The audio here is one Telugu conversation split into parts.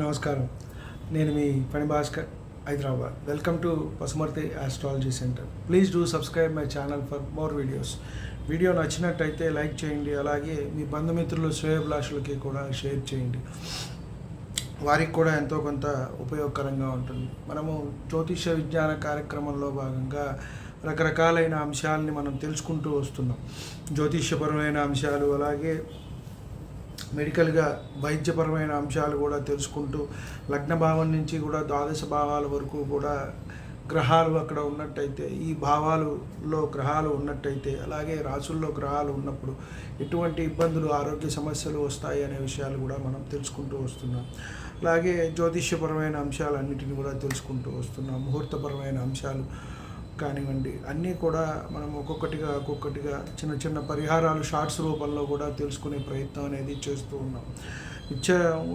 నమస్కారం. నేను మీ పని Bhaskar Hyderabad. Welcome to Pasumarthi astrology centre. Please do subscribe my channel for more videos. Video నచ్చినట్టయితే లైక్ చేయండి అలాగే మీ బంధుమిత్రులు శ్రేయభిలాషులకి కూడా షేర్ చేయండి. వారికి కూడా ఎంతో కొంత ఉపయోగకరంగా ఉంటుంది. మనము జ్యోతిష విజ్ఞాన కార్యక్రమంలో భాగంగా రకరకాలైన అంశాలని మనం తెలుసుకుంటూ వస్తున్నాం. జ్యోతిష్యపరమైన అంశాలు అలాగే మెడికల్గా వైద్యపరమైన అంశాలు కూడా తెలుసుకుంటూ లగ్న భావం నుంచి కూడా ద్వాదశ భావాల వరకు కూడా గ్రహాలు అక్కడ ఉన్నట్టయితే ఈ భావాలలో గ్రహాలు ఉన్నట్టయితే అలాగే రాసుల్లో గ్రహాలు ఉన్నప్పుడు ఎటువంటి ఇబ్బందులు ఆరోగ్య సమస్యలు వస్తాయి అనే విషయాలు కూడా మనం తెలుసుకుంటూ వస్తున్నాం. అలాగే జ్యోతిష్యపరమైన అంశాలన్నిటిని కూడా తెలుసుకుంటూ వస్తున్నాం. ముహూర్తపరమైన అంశాలు కానివ్వండి అన్నీ కూడా మనం ఒక్కొక్కటిగా ఒక్కొక్కటిగా చిన్న చిన్న పరిహారాలు షార్ట్స్ రూపంలో కూడా తెలుసుకునే ప్రయత్నం అనేది చేస్తూ ఉన్నాం. ఇచ్చ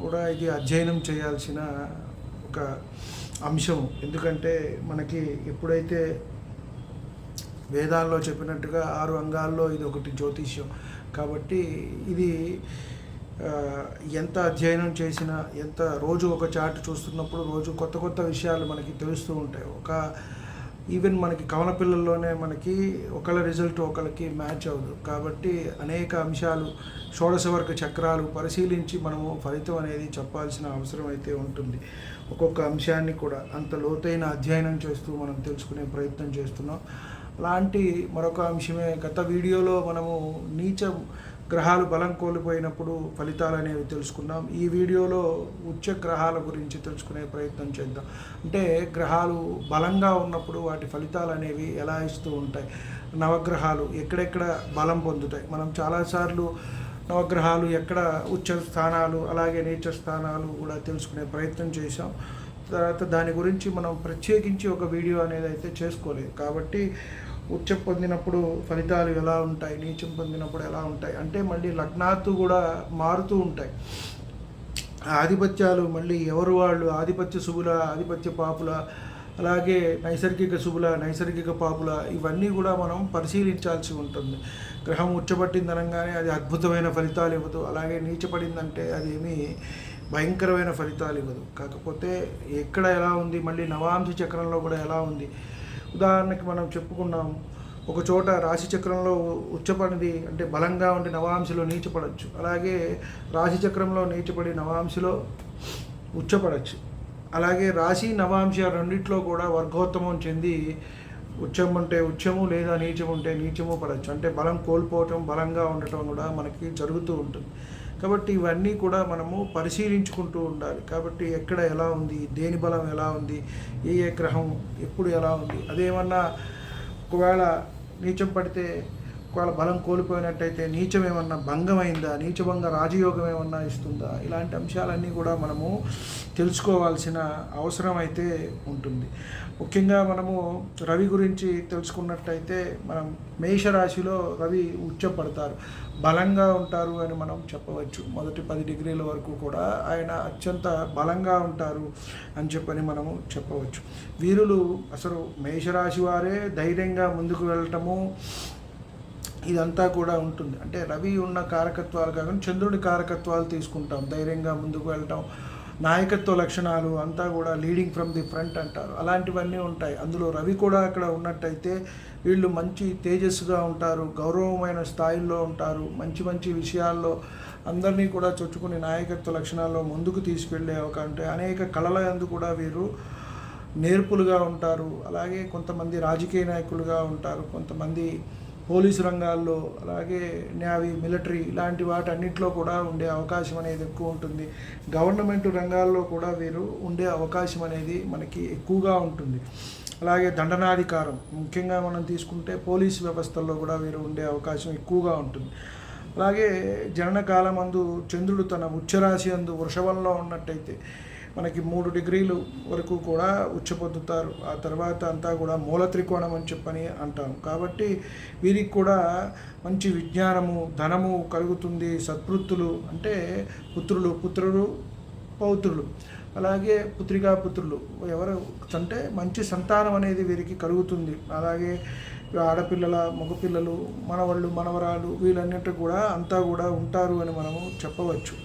కూడా ఇది అధ్యయనం చేయాల్సిన ఒక అంశం. ఎందుకంటే మనకి ఎప్పుడైతే వేదాల్లో చెప్పినట్టుగా ఆరు అంగాల్లో ఇది ఒకటి జ్యోతిష్యం. కాబట్టి ఇది ఎంత అధ్యయనం చేసినా ఎంత రోజు ఒక చార్ట్ చూస్తున్నప్పుడు రోజు కొత్త కొత్త విషయాలు మనకి తెలుస్తూ ఉంటాయి. ఒక ఈవెన్ మనకి కవల పిల్లల్లోనే మనకి ఒకళ్ళ రిజల్ట్ ఒకళ్ళకి మ్యాచ్ అవ్వదు. కాబట్టి అనేక అంశాలు షోడశ వర్గ చక్రాలు పరిశీలించి మనము ఫలితం అనేది చెప్పాల్సిన అవసరం అయితే ఉంటుంది. ఒక్కొక్క అంశాన్ని కూడా అంత లోతైన అధ్యయనం చేస్తూ మనం తెలుసుకునే ప్రయత్నం చేస్తున్నాం. అలాంటి మరొక అంశమే గత వీడియోలో మనము నీచ గ్రహాలు బలం కోల్పోయినప్పుడు ఫలితాలు అనేవి తెలుసుకున్నాం ఈ వీడియోలో ఉచ్చ గ్రహాల గురించి తెలుసుకునే ప్రయత్నం చేద్దాం. అంటే గ్రహాలు బలంగా ఉన్నప్పుడు వాటి ఫలితాలు అనేవి ఎలా ఇస్తూ ఉంటాయి? నవగ్రహాలు ఎక్కడెక్కడ బలం పొందుతాయి? మనం చాలాసార్లు నవగ్రహాలు ఎక్కడ ఉచ్చ స్థానాలు అలాగే నీచ స్థానాలు కూడా తెలుసుకునే ప్రయత్నం చేశాం. తర్వాత దాని గురించి మనం ప్రత్యేకించి ఒక వీడియో అనేది అయితే చేసుకోలేదు. కాబట్టి ఉచ్చం పొందినప్పుడు ఫలితాలు ఎలా ఉంటాయి నీచం పొందినప్పుడు ఎలా ఉంటాయి అంటే మళ్ళీ లగ్నాత్తు కూడా మారుతూ ఉంటాయి. ఆధిపత్యాలు మళ్ళీ ఎవరు వాళ్ళు? ఆధిపత్య శుభుల ఆధిపత్య పాపుల అలాగే నైసర్గిక శుభుల నైసర్గిక పాపుల ఇవన్నీ కూడా మనం పరిశీలించాల్సి ఉంటుంది. గ్రహం ఉచ్చబట్టింది అనగానే అది అద్భుతమైన ఫలితాలు ఇవ్వదు. అలాగే నీచపడిందంటే అది భయంకరమైన ఫలితాలు ఇవ్వదు. కాకపోతే ఎక్కడ ఎలా ఉంది? మళ్ళీ నవాంశ చక్రంలో కూడా ఎలా ఉంది? ఉదాహరణకి మనం చెప్పుకున్నాం ఒక చోట రాశి చక్రంలో ఉచ్చపడినది అంటే బలంగా ఉండి నవాంశలో నీచపడవచ్చు అలాగే రాశి చక్రంలో నీచపడి నవాంశలో ఉచ్చపడచ్చు. అలాగే రాశి నవాంశ రెండిట్లో కూడా వర్గోత్తమం చెంది ఉచ్చం ఉంటే ఉచ్చము లేదా నీచం ఉంటే నీచము పడవచ్చు అంటే బలం కోల్పోవటం బలంగా ఉండటం కూడా మనకి జరుగుతూ ఉంటుంది. కాబట్టి ఇవన్నీ కూడా మనము పరిశీలించుకుంటూ ఉండాలి. కాబట్టి ఎక్కడ ఎలా ఉంది దేని బలం ఎలా ఉంది ఏ ఏ గ్రహం ఎప్పుడు ఎలా ఉంది అదేమన్నా ఒకవేళ నీచం పడితే ఒకవేళ బలం కోల్పోయినట్టయితే నీచం ఏమన్నా భంగమైందా? నీచభంగ రాజయోగం ఏమన్నా ఇస్తుందా? ఇలాంటి అంశాలన్నీ కూడా మనము తెలుసుకోవాల్సిన అవసరం అయితే ఉంటుంది. ముఖ్యంగా మనము రవి గురించి తెలుసుకున్నట్టయితే మనం మేషరాశిలో రవి ఉచ్చపడతారు. బలంగా ఉంటారు అని మనం చెప్పవచ్చు. మొదటి పది డిగ్రీల వరకు కూడా ఆయన అత్యంత బలంగా ఉంటారు అని చెప్పని మనము చెప్పవచ్చు. వీరులు అసలు మేషరాశి వారే ధైర్యంగా ముందుకు వెళ్ళటము ఇదంతా కూడా ఉంటుంది. అంటే రవి ఉన్న కారకత్వాలు కాకుండా చంద్రుడి కారకత్వాలు తీసుకుంటాం. ధైర్యంగా ముందుకు వెళ్ళటం నాయకత్వ లక్షణాలు అంతా కూడా లీడింగ్ ఫ్రమ్ ది ఫ్రంట్ అంటారు. అలాంటివన్నీ ఉంటాయి. అందులో రవి కూడా అక్కడ ఉన్నట్టయితే వీళ్ళు మంచి తేజస్సుగా ఉంటారు. గౌరవమైన స్థాయిల్లో ఉంటారు. మంచి మంచి విషయాల్లో అందరినీ కూడా చొచ్చుకుని నాయకత్వ లక్షణాల్లో ముందుకు తీసుకెళ్ళే ఒక అంటే అనేక కళల యందు కూడా వీరు నేర్పులుగా ఉంటారు. అలాగే కొంతమంది రాజకీయ నాయకులుగా ఉంటారు. కొంతమంది పోలీసు రంగాల్లో అలాగే నేవీ మిలిటరీ ఇలాంటి వాటన్నిటిలో కూడా ఉండే అవకాశం అనేది ఎక్కువ ఉంటుంది. గవర్నమెంట్ రంగాల్లో కూడా వీరు ఉండే అవకాశం అనేది మనకి ఎక్కువగా ఉంటుంది. అలాగే దండనాధికారం ముఖ్యంగా మనం తీసుకుంటే పోలీసు వ్యవస్థల్లో కూడా వీరు ఉండే అవకాశం ఎక్కువగా ఉంటుంది. అలాగే జనన కాలమందు చంద్రుడు తన ఉచ్చరాశి అందు వృషభంలో ఉన్నట్టయితే మనకి మూడు డిగ్రీలు వరకు కూడా ఉచ్చ ఆ తర్వాత అంతా కూడా మూల త్రికోణం అని చెప్పని అంటాం. కాబట్టి వీరికి కూడా మంచి విజ్ఞానము ధనము కలుగుతుంది. సత్పృత్తులు అంటే పుత్రులు పుత్రులు పౌత్రులు. అలాగే పుత్రికా పుత్రులు. ఎవరు అంటే మంచి సంతానం అనేది వీరికి కలుగుతుంది. అలాగే ఆడపిల్లల మగపిల్లలు మనవళ్ళు మనవరాలు వీళ్ళన్నిటి కూడా అంతా కూడా ఉంటారు అని మనము చెప్పవచ్చు.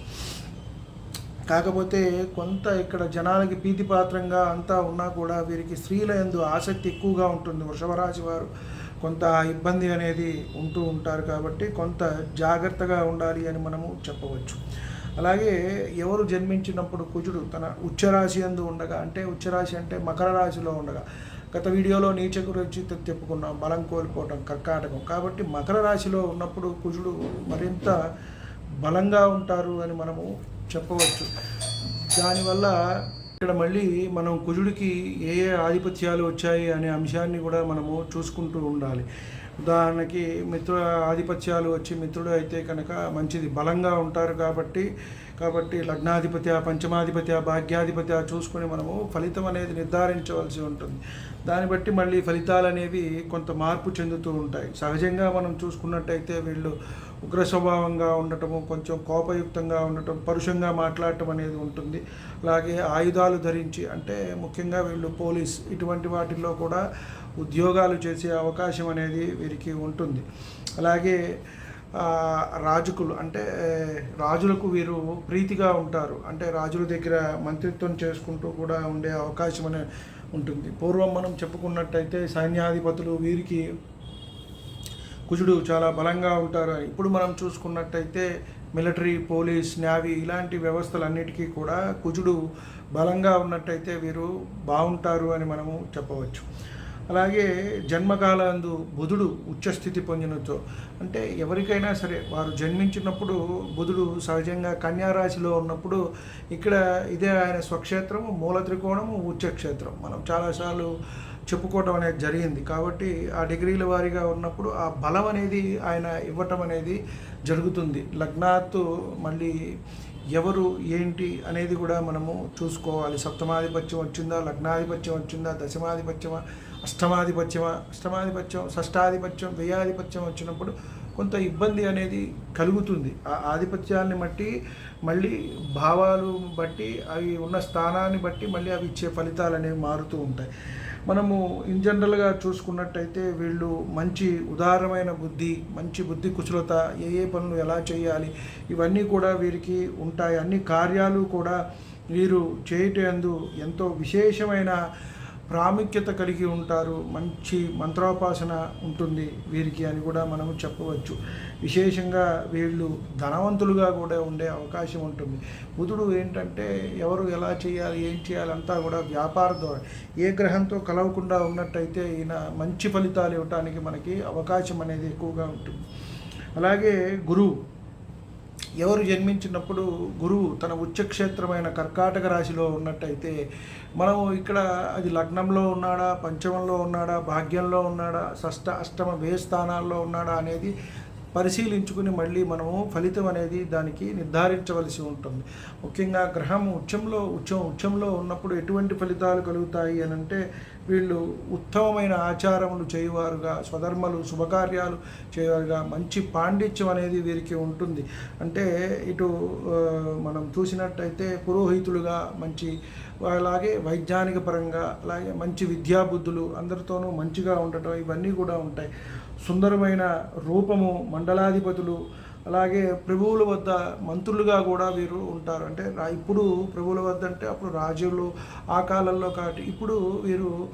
కాకపోతే కొంత ఇక్కడ జనాలకి ప్రీతిపాత్రంగా అంతా ఉన్నా కూడా వీరికి స్త్రీల యందు ఆసక్తి ఎక్కువగా ఉంటుంది. వృషభరాశి వారు కొంత ఇబ్బంది అనేది ఉంటూ ఉంటారు కాబట్టి కొంత జాగ్రత్తగా ఉండాలి అని మనము చెప్పవచ్చు. అలాగే ఎవరు జన్మించినప్పుడు కుజుడు తన ఉచ్చరాశి అందు ఉండగా అంటే ఉచ్చరాశి అంటే మకర రాశిలో ఉండగా గత వీడియోలో నీచ గురించి చెప్పుకున్నాం బలం కోల్పోవటం కర్కాటకం. కాబట్టి మకర రాశిలో ఉన్నప్పుడు కుజుడు మరింత బలంగా ఉంటారు అని మనము చెప్పవచ్చు. దానివల్ల ఇక్కడ మళ్ళీ మనం కుజుడికి ఏ ఏ ఆధిపత్యాలు వచ్చాయి అనే అంశాన్ని కూడా మనము చూసుకుంటూ ఉండాలి. ఉదాహరణకి మిత్ర ఆధిపత్యాలు వచ్చి మిత్రుడు అయితే కనుక మంచిది బలంగా ఉంటారు కాబట్టి కాబట్టి లగ్నాధిపత్య పంచమాధిపత్య భాగ్యాధిపత్య చూసుకొని మనము ఫలితం అనేది నిర్ధారించవలసి ఉంటుంది. దాన్ని బట్టి మళ్ళీ ఫలితాలు అనేవి కొంత మార్పు చెందుతూ ఉంటాయి. సహజంగా మనం చూసుకున్నట్టయితే వీళ్ళు ఉగ్ర స్వభావంగా ఉండటము కొంచెం కోపయుక్తంగా ఉండటం పరుషంగా మాట్లాడటం అనేది ఉంటుంది. అలాగే ఆయుధాలు ధరించి అంటే ముఖ్యంగా వీళ్ళు పోలీస్ ఇటువంటి వాటిల్లో కూడా ఉద్యోగాలు చేసే అవకాశం అనేది వీరికి ఉంటుంది. అలాగే రాజుకులు అంటే రాజులకు వీరు ప్రీతిగా ఉంటారు. అంటే రాజుల దగ్గర మంత్రిత్వం చేసుకుంటూ కూడా ఉండే అవకాశం అనే ఉంటుంది. పూర్వం మనం చెప్పుకున్నట్టయితే సైన్యాధిపతులు వీరికి కుజుడు చాలా బలంగా ఉంటారు. ఇప్పుడు మనం చూసుకున్నట్టయితే మిలిటరీ పోలీస్ నేవీ ఇలాంటి వ్యవస్థలన్నిటికీ కూడా కుజుడు బలంగా ఉన్నట్టయితే వీరు బాగుంటారు అని మనము చెప్పవచ్చు. అలాగే జన్మకాలందు బుధుడు ఉచ్చస్థితి పొందినతో అంటే ఎవరికైనా సరే వారు జన్మించినప్పుడు బుధుడు సహజంగా కన్యారాశిలో ఉన్నప్పుడు ఇక్కడ ఇదే ఆయన స్వక్షేత్రము మూల త్రికోణము ఉచ్చక్షేత్రం. మనం చాలాసార్లు చెప్పుకోవటం అనేది జరిగింది. కాబట్టి ఆ డిగ్రీల వారీగా ఉన్నప్పుడు ఆ బలం అనేది ఆయన ఇవ్వటం అనేది జరుగుతుంది. లగ్నాత్ మళ్ళీ ఎవరు ఏంటి అనేది కూడా మనము చూసుకోవాలి. సప్తమాధిపత్యం వచ్చిందా లగ్నాధిపత్యం వచ్చిందా దశమాధిపత్యమా అష్టమాధిపత్యమా? అష్టమాధిపత్యం షష్టాధిపత్యం వ్యయాధిపత్యం వచ్చినప్పుడు కొంత ఇబ్బంది అనేది కలుగుతుంది. ఆ ఆధిపత్యాన్ని బట్టి మళ్ళీ భావాలు బట్టి అవి ఉన్న స్థానాన్ని బట్టి మళ్ళీ అవి ఇచ్చే ఫలితాలు అనేవి మారుతూ ఉంటాయి. మనము ఇన్ జనరల్గా చూసుకున్నట్టయితే వీళ్ళు మంచి ఉదారమైన బుద్ధి మంచి బుద్ధి కుశలత ఏ ఏ పనులు ఎలా చేయాలి ఇవన్నీ కూడా వీరికి ఉంటాయి. అన్ని కార్యాలు కూడా వీరు చేయటందు ఎంతో విశేషమైన ప్రాముఖ్యత కలిగి ఉంటారు మంచి మంత్రోపాసన ఉంటుంది వీరికి అని కూడా మనము చెప్పవచ్చు. విశేషంగా వీళ్ళు ధనవంతులుగా కూడా ఉండే అవకాశం ఉంటుంది. బుధుడు ఏంటంటే ఎవరు ఎలా చేయాలి ఏం చేయాలి అంతా కూడా వ్యాపార ద్వారా ఏ గ్రహంతో కలవకుండా ఉన్నట్టయితే ఈయన మంచి ఫలితాలు ఇవ్వటానికి మనకి అవకాశం అనేది ఎక్కువగా ఉంటుంది. అలాగే గురువు ఎవరు జన్మించినప్పుడు గురువు తన ఉచ్చక్షేత్రమైన కర్కాటక రాశిలో ఉన్నట్టయితే మనం ఇక్కడ అది లగ్నంలో ఉన్నాడా పంచమంలో ఉన్నాడా భాగ్యంలో ఉన్నాడా షష్ట అష్టమ వే స్థానాల్లో ఉన్నాడా అనేది పరిశీలించుకుని మళ్ళీ మనము ఫలితం అనేది దానికి నిర్ధారించవలసి ఉంటుంది. ముఖ్యంగా గ్రహం ఉచ్చంలో ఉచ్చం ఉచ్చంలో ఉన్నప్పుడు ఎటువంటి ఫలితాలు కలుగుతాయి అని అంటే వీళ్ళు ఉత్తమమైన ఆచారములు చేయవారుగా స్వధర్మలు శుభకార్యాలు చేయవారుగా మంచి పాండిత్యం అనేది వీరికి ఉంటుంది. అంటే ఇటు మనం చూసినట్టయితే పురోహితులుగా మంచి అలాగే వైజ్ఞానిక పరంగా అలాగే మంచి విద్యాబుద్ధులు అందరితోనూ మంచిగా ఉండటం ఇవన్నీ కూడా ఉంటాయి. సుందరమైన రూపము మండలాధిపతులు అలాగే ప్రభువుల వద్ద మంత్రులుగా కూడా వీరు ఉంటారు. అంటే రా- ఇప్పుడు ప్రభువుల వద్ద అంటే అప్పుడు రాజులు ఆ కాలంలో కాబట్టి ఇప్పుడు వీరు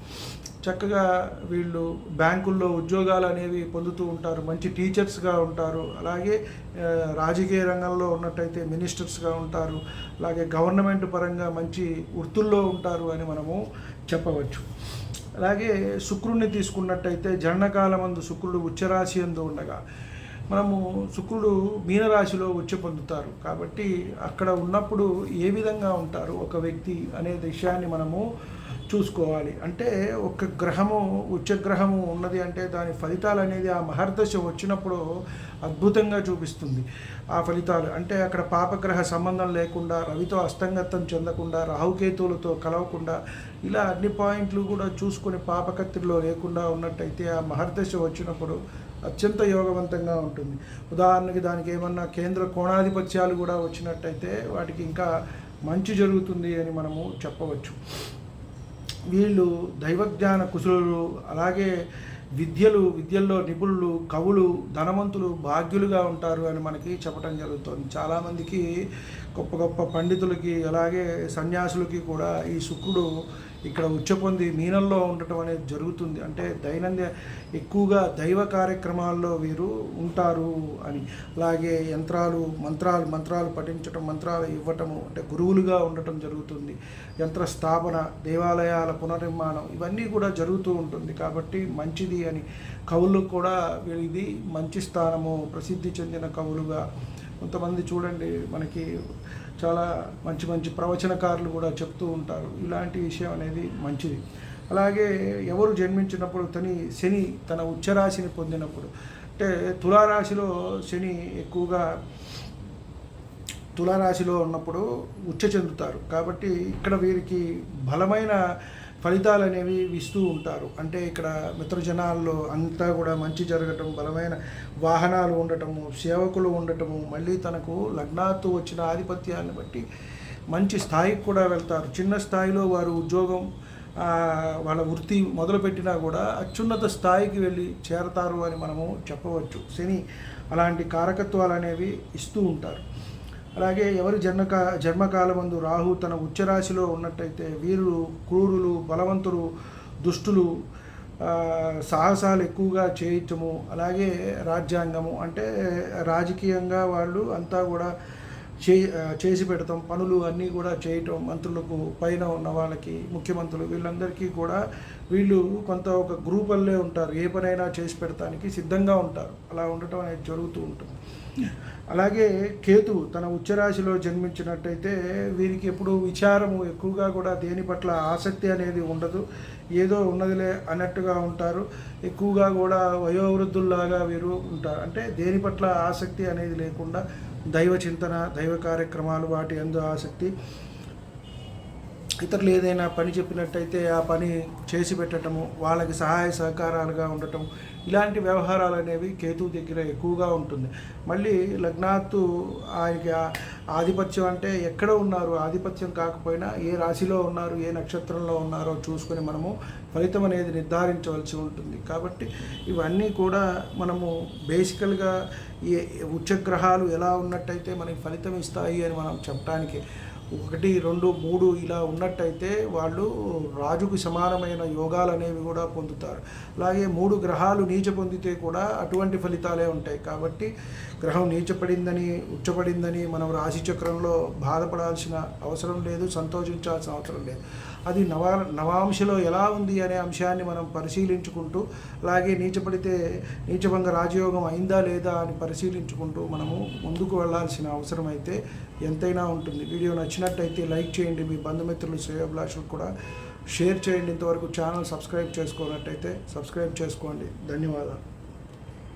చక్కగా వీళ్ళు బ్యాంకుల్లో ఉద్యోగాలు అనేవి పొందుతూ ఉంటారు. మంచి టీచర్స్గా ఉంటారు. అలాగే రాజకీయ రంగంలో ఉన్నట్టయితే మినిస్టర్స్గా ఉంటారు. అలాగే గవర్నమెంట్ పరంగా మంచి వృత్తుల్లో ఉంటారు అని మనము చెప్పవచ్చు. అలాగే శుక్రుడిని తీసుకున్నట్టయితే జననకాలమందు శుక్రుడు ఉచ్చరాశి అందు ఉండగా మనము శుక్రుడు మీనరాశిలో ఉచ్చ పొందుతారు. కాబట్టి అక్కడ ఉన్నప్పుడు ఏ విధంగా ఉంటారు ఒక వ్యక్తి అనే విషయాన్ని మనము చూసుకోవాలి. అంటే ఒక గ్రహము ఉచ్చగ్రహము ఉన్నది అంటే దాని ఫలితాలు అనేది ఆ మహర్దశ వచ్చినప్పుడు అద్భుతంగా చూపిస్తుంది. ఆ ఫలితాలు అంటే అక్కడ పాపగ్రహ సంబంధం లేకుండా రవితో అస్తంగతం చెందకుండా రాహుకేతువులతో కలవకుండా ఇలా అన్ని పాయింట్లు కూడా చూసుకుని పాపకత్తిలో లేకుండా ఉన్నట్టయితే ఆ మహర్దశ వచ్చినప్పుడు అత్యంత యోగవంతంగా ఉంటుంది. ఉదాహరణకి దానికి ఏమన్నా కేంద్ర కోణాధిపత్యాలు కూడా వచ్చినట్టయితే వాటికి ఇంకా మంచి జరుగుతుంది అని మనము చెప్పవచ్చు. వీళ్ళు దైవజ్ఞాన కుశలులు అలాగే విద్యలు విద్యల్లో నిపుణులు కవులు ధనవంతులు భాగ్యులుగా ఉంటారు అని మనకి చెప్పడం జరుగుతుంది. చాలామందికి గొప్ప గొప్ప పండితులకి అలాగే సన్యాసులకి కూడా ఈ శుక్రుడు ఇక్కడ ఉచ్చపొంది మీనంలో ఉండటం అనేది జరుగుతుంది. అంటే దైనందిన ఎక్కువగా దైవ కార్యక్రమాల్లో వీరు ఉంటారు అని. అలాగే యంత్రాలు మంత్రాలు మంత్రాలు పఠించటం మంత్రాలు ఇవ్వటము అంటే గురువులుగా ఉండటం జరుగుతుంది. యంత్ర స్థాపన దేవాలయాల పునర్నిర్మాణం ఇవన్నీ కూడా జరుగుతూ ఉంటుంది. కాబట్టి మంచిది అని. కవులు కూడా ఇది మంచి స్థానము ప్రసిద్ధి చెందిన కవులుగా. కొంతమంది చూడండి మనకి చాలా మంచి మంచి ప్రవచనకారులు కూడా చెప్తూ ఉంటారు. ఇలాంటి విషయం అనేది మంచిది. అలాగే ఎవరు జన్మించినప్పుడు తని శని తన ఉచ్చరాశిని పొందినప్పుడు అంటే తులారాశిలో శని ఎక్కువగా తులారాశిలో ఉన్నప్పుడు ఉచ్చ చెందుతారు. కాబట్టి ఇక్కడ వీరికి బలమైన ఫలితాలు అనేవి ఇస్తూ ఉంటారు. అంటే ఇక్కడ మిత్రజనాల్లో అంతా కూడా మంచి జరగటం బలమైన వాహనాలు ఉండటము సేవకులు ఉండటము మళ్ళీ తనకు లగ్నాత్తు వచ్చిన ఆధిపత్యాన్ని బట్టి మంచి స్థాయికి కూడా వెళ్తారు. చిన్న స్థాయిలో వారు ఉద్యోగం వాళ్ళ వృత్తి మొదలుపెట్టినా కూడా అత్యున్నత స్థాయికి వెళ్ళి చేరతారు అని మనము చెప్పవచ్చు. శని అలాంటి కారకత్వాలు అనేవి ఇస్తూ ఉంటారు. అలాగే ఎవరి జన్మకా జన్మకాలమందు రాహు తన ఉచ్చరాశిలో ఉన్నట్టయితే వీరులు క్రూరులు బలవంతులు దుష్టులు సాహసాలు ఎక్కువగా చేయటము అలాగే రాజ్యాంగము అంటే రాజకీయంగా వాళ్ళు అంతా కూడా చే చేసి పెడతాం పనులు అన్నీ కూడా చేయటం మంత్రులకు పైన ఉన్న వాళ్ళకి ముఖ్యమంత్రులు వీళ్ళందరికీ కూడా వీళ్ళు కొంత ఒక గ్రూప్ వల్లే ఉంటారు ఏ పనైనా చేసి పెడతానికి సిద్ధంగా ఉంటారు. అలా ఉండటం అనేది జరుగుతూ ఉంటుంది. అలాగే కేతు తన ఉచ్చరాశిలో జన్మించినట్టయితే వీరికి ఎప్పుడు విచారము ఎక్కువగా కూడా దేని పట్ల ఆసక్తి అనేది ఉండదు. ఏదో ఉన్నదిలే అన్నట్టుగా ఉంటారు. ఎక్కువగా కూడా వయోవృద్ధుల్లాగా వీరు ఉంటారు. అంటే దేని పట్ల ఆసక్తి అనేది లేకుండా దైవ చింతన దైవ కార్యక్రమాలు వాటి అందు ఆసక్తి. ఇతరులు ఏదైనా పని చెప్పినట్టయితే ఆ పని చేసి పెట్టడము వాళ్ళకి సహాయ సహకారాలుగా ఉండటం ఇలాంటి వ్యవహారాలు అనేవి కేతు దగ్గర ఎక్కువగా ఉంటుంది. మళ్ళీ లగ్నాత్తు ఆయనకి ఆధిపత్యం అంటే ఎక్కడ ఉన్నారు ఆధిపత్యం కాకపోయినా ఏ రాశిలో ఉన్నారు ఏ నక్షత్రంలో ఉన్నారో చూసుకొని మనము ఫలితం అనేది నిర్ధారించవలసి ఉంటుంది. కాబట్టి ఇవన్నీ కూడా మనము బేసికల్గా ఏ ఉచ్చగ్రహాలు ఎలా ఉన్నట్టయితే మనకి ఫలితం ఇస్తాయి అని మనం చెప్పడానికి ఒకటి రెండు మూడు ఇలా ఉన్నట్టయితే వాళ్ళు రాజుకు సమానమైన యోగాలు అనేవి కూడా పొందుతారు. అలాగే మూడు గ్రహాలు నీచ పొందితే కూడా అటువంటి ఫలితాలే ఉంటాయి. కాబట్టి గ్రహం నీచపడిందని ఉచ్చపడిందని మనం రాశి చక్రంలో బాధపడాల్సిన అవసరం లేదు సంతోషించాల్సిన అవసరం లేదు. అది నవా నవాంశలో ఎలా ఉంది అనే అంశాన్ని మనం పరిశీలించుకుంటూ అలాగే నీచపడితే నీచభంగ రాజయోగం అయిందా లేదా అని పరిశీలించుకుంటూ మనము ముందుకు వెళ్ళాల్సిన అవసరం అయితే ఎంతైనా ఉంటుంది. వీడియో నచ్చినట్టయితే లైక్ చేయండి. మీ బంధుమిత్రులు శ్రేయోభిలాషులకు కూడా షేర్ చేయండి. ఇంతవరకు ఛానల్ సబ్స్క్రైబ్ చేసుకున్నట్టయితే సబ్స్క్రైబ్ చేసుకోండి. ధన్యవాదాలు.